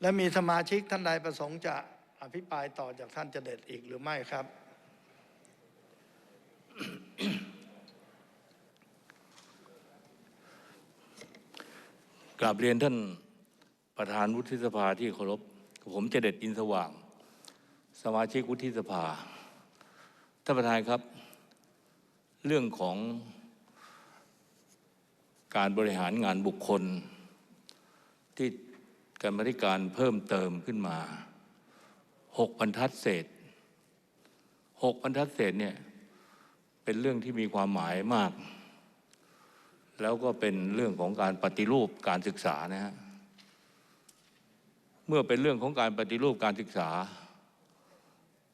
และมีสมาชิกท่านใดประสงค์จะอภิปรายต่อจากท่านเจเด็ดอีกหรือไม่ครับ กราบเรียนท่านประธานวุฒิสภาที่เคารพผมเจเด็ดอินสว่าง สมาชิกวุฒิสภา ท่านประธานครับ เรื่องของการบริหารงานบุคคลที่ กรรมธิการเพิ่มเติมขึ้นมาหกบรรทัดเศษหกบรรทัดเศษเนี่ยเป็นเรื่องที่มีความหมายมาก แล้วก็เป็นเรื่องของการปฏิรูปการศึกษานะฮะเมื่อเป็นเรื่องของการปฏิรูปการศึกษา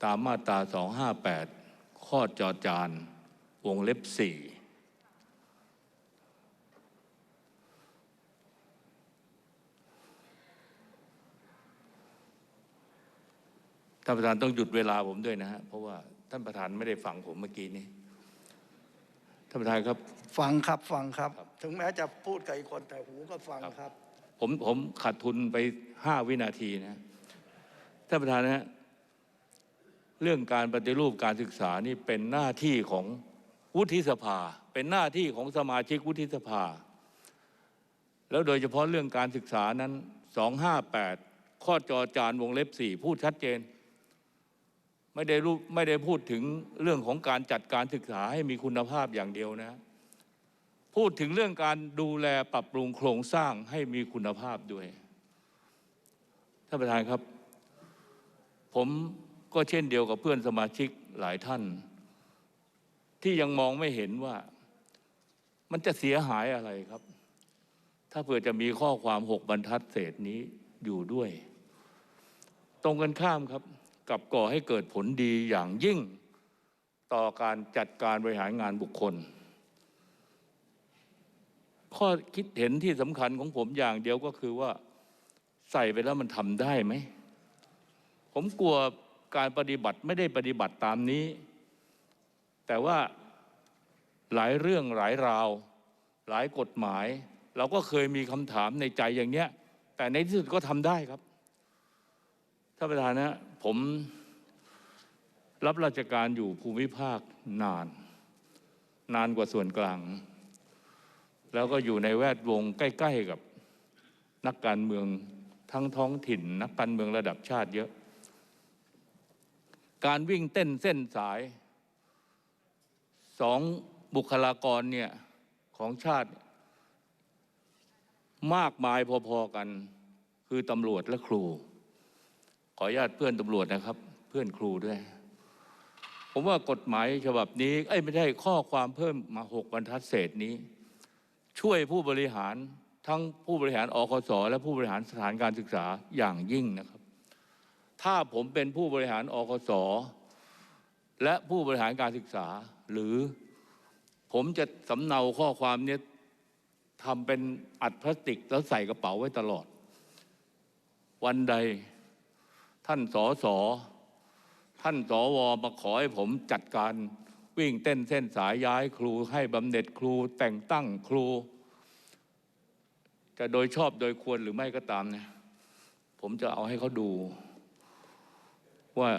ตามมาตรา 258 ข้อจอจานวงเล็บ4านประธานต้องหยุดเวลาผมด้วยนะฮะเพราะว่าท่านประธานไม่ได้ฟังผมเมื่อกี้นี้ท่านประธานครับ ฟังครับฟังครับ ถึงแม้จะพูดกับอีกคนแต่หูก็ฟังครับ ผมผมขาดทุนไปห้าวินาทีนะท่านประธานนะฮะเรื่องการปฏิรูปการศึกษานี่เป็นหน้าที่ของวุฒิสภา เป็นหน้าที่ของสมาชิกวุฒิสภา แล้วโดยเฉพาะเรื่องการศึกษานั้น 258 ข้อจอจานวงเล็บ 4 พูดชัดเจน ไม่ได้รู้ไม่ได้พูดถึงเรื่องของการจัดการศึกษาให้มีคุณภาพอย่างเดียวนะ พูดถึงเรื่องการดูแลปรับปรุงโครงสร้างให้มีคุณภาพด้วยท่านประธานครับ ผมก็เช่นเดียวกับเพื่อนสมาชิกหลายท่าน ที่ยังมองไม่เห็นว่ามันจะเสียหายอะไรครับ ถ้าเผื่อจะมีข้อความหกบรรทัดเศษนี้อยู่ด้วย ตรงกันข้ามครับ กับก่อให้เกิดผลดีอย่างยิ่ง ต่อการจัดการบริหารงานบุคคล ข้อคิดเห็นที่สำคัญของผมอย่างเดียวก็คือว่าใส่ไปแล้วมันทำได้ไหม ผมกลัวการปฏิบัติไม่ได้ปฏิบัติตามนี้ แต่ว่าหลายเรื่องหลายราว หลายกฎหมาย เราก็เคยมีคำถามในใจอย่างเนี้ย แต่ในที่สุดก็ทำได้ครับท่านประธานนะ ผมรับราชการอยู่ภูมิภาคนาน นานกว่าส่วนกลาง แล้วก็อยู่ในแวดวงใกล้ ๆ กับนักการเมืองทั้งท้องถิ่น นักการเมืองระดับชาติเยอะ การวิ่งเต้นเส้นสายสองบุคลากรเนี่ยของชาติ มากมายพอ ๆ กัน คือตำรวจและครู ออนุญาตเพื่อนตำรวจนะครับ เพื่อนครูด้วย ผมว่ากฎหมายฉบับนี้เอ้ไม่ใช่ข้อความเพิ่มมาหกบรรทัดเศษนี้ ช่วยผู้บริหารทั้งผู้บริหารอคสและผู้บริหารสถานการศึกษาอย่างยิ่งนะครับ ถ้าผมเป็นผู้บริหารอคสและผู้บริหารการศึกษา หรือผมจะสำเนาข้อความนี้ทำเป็นอัดพลาสติกแล้วใส่กระเป๋าไว้ตลอด วันใด ท่านสอสอท่านสวมาขอให้ผมจัดการวิ่งเต้นเส้นสายย้ายครู ให้บำเหน็จครูแต่งตั้งครู จะโดยชอบโดยควรหรือไม่ก็ตามเนี่ยผมจะเอาให้เขาดู ว่า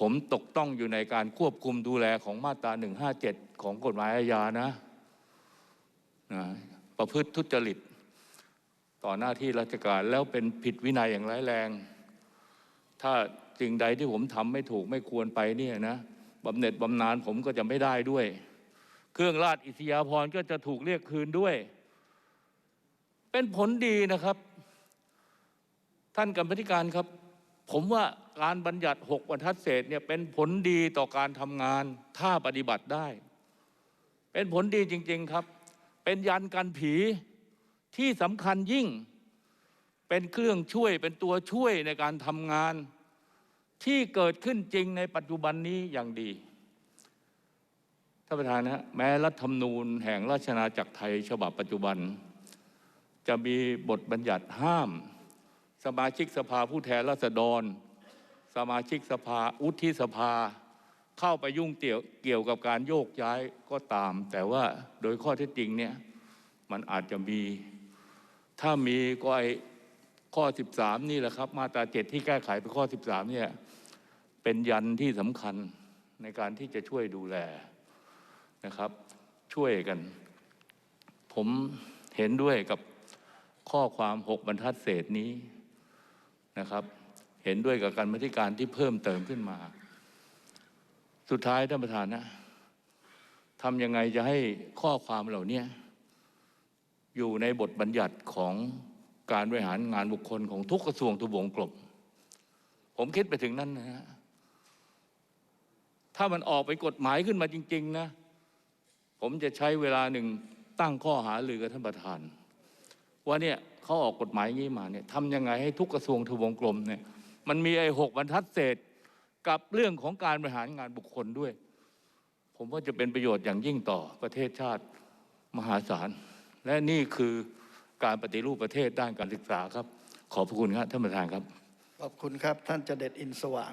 ผมตกต้องอยู่ในการควบคุมดูแลของมาตรา 157 ของกฎหมายอาญานะนะประพฤติทุจริต ต่อหน้าที่ราชการแล้วเป็นผิดวินัยอย่างร้ายแรง ถ้าสิ่งใดที่ผมทำไม่ถูกไม่ควรไปเนี่ยนะบำเหน็จบำนาญผมก็จะไม่ได้ด้วย เครื่องราชอิสยาภรณ์ก็จะถูกเรียกคืนด้วย เป็นผลดีนะครับ ท่านกรรมธิการครับ ผมว่าการบัญญัติหกบรรทัดเศษเนี่ยเป็นผลดีต่อการทำงานถ้าปฏิบัติได้ เป็นผลดีจริง ๆครับ เป็นยันกันผีที่สำคัญยิ่ง เป็นเครื่องช่วยเป็นตัวช่วยในการทำงาน ที่เกิดขึ้นจริงในปัจจุบันนี้อย่างดีท่านประธานนะแม้รัฐธรรมนูญแห่งราชอาจักรไทย ฉบับปัจจุบัน จะมีบทบัญญัติห้าม สมาชิกสภาผู้แทนราษฎร สมาชิกสภาอุทิสภา เข้าไปยุ่งเกี่ยวกับการโยกย้ายก็ตาม แต่ว่าโดยข้อเท็จจริงเนี่ยมันอาจจะมีถ้ามีก็ไอ ข้อ 13 นี่แหละครับ มาตราเจ็ดที่แก้ไขเป็นข้อ 13 เนี่ยเป็นยันที่สำคัญในการที่จะช่วยดูแลนะครับ ช่วยกัน ผมเห็นด้วยกับข้อความหกบรรทัดเศษนี้นะครับ เห็นด้วยกับการบัธิการที่เพิ่มเติมขึ้นมา สุดท้ายท่านประธานนะทำยังไงจะให้ข้อความเหล่านี้อยู่ในบทบัญญัติของ การบริหารงานบุคคลของทุกกระทรวงทุกวงกลมผมคิดไปถึงนั้นนะฮะถ้ามันออกเป็นกฎหมายขึ้นมาจริง ๆ นะ ผมจะใช้เวลาหนึ่งตั้งข้อหารือกับท่านประธาน ว่าเนี่ยเขาออกกฎหมายงี้มาเนี่ยทำยังไงให้ทุกกระทรวงทวงกลมเนี่ย มันมีไอ้หกบรรทัดเศษกับเรื่องของการบริหารงานบุคคลด้วย ผมว่าจะเป็นประโยชน์อย่างยิ่งต่อประเทศชาติมหาศาล และนี่คือ การปฏิรูปประเทศด้านการศึกษาครับ ขอบพระคุณครับท่านประธานครับ ขอบคุณครับท่านจเด็ดอินสว่าง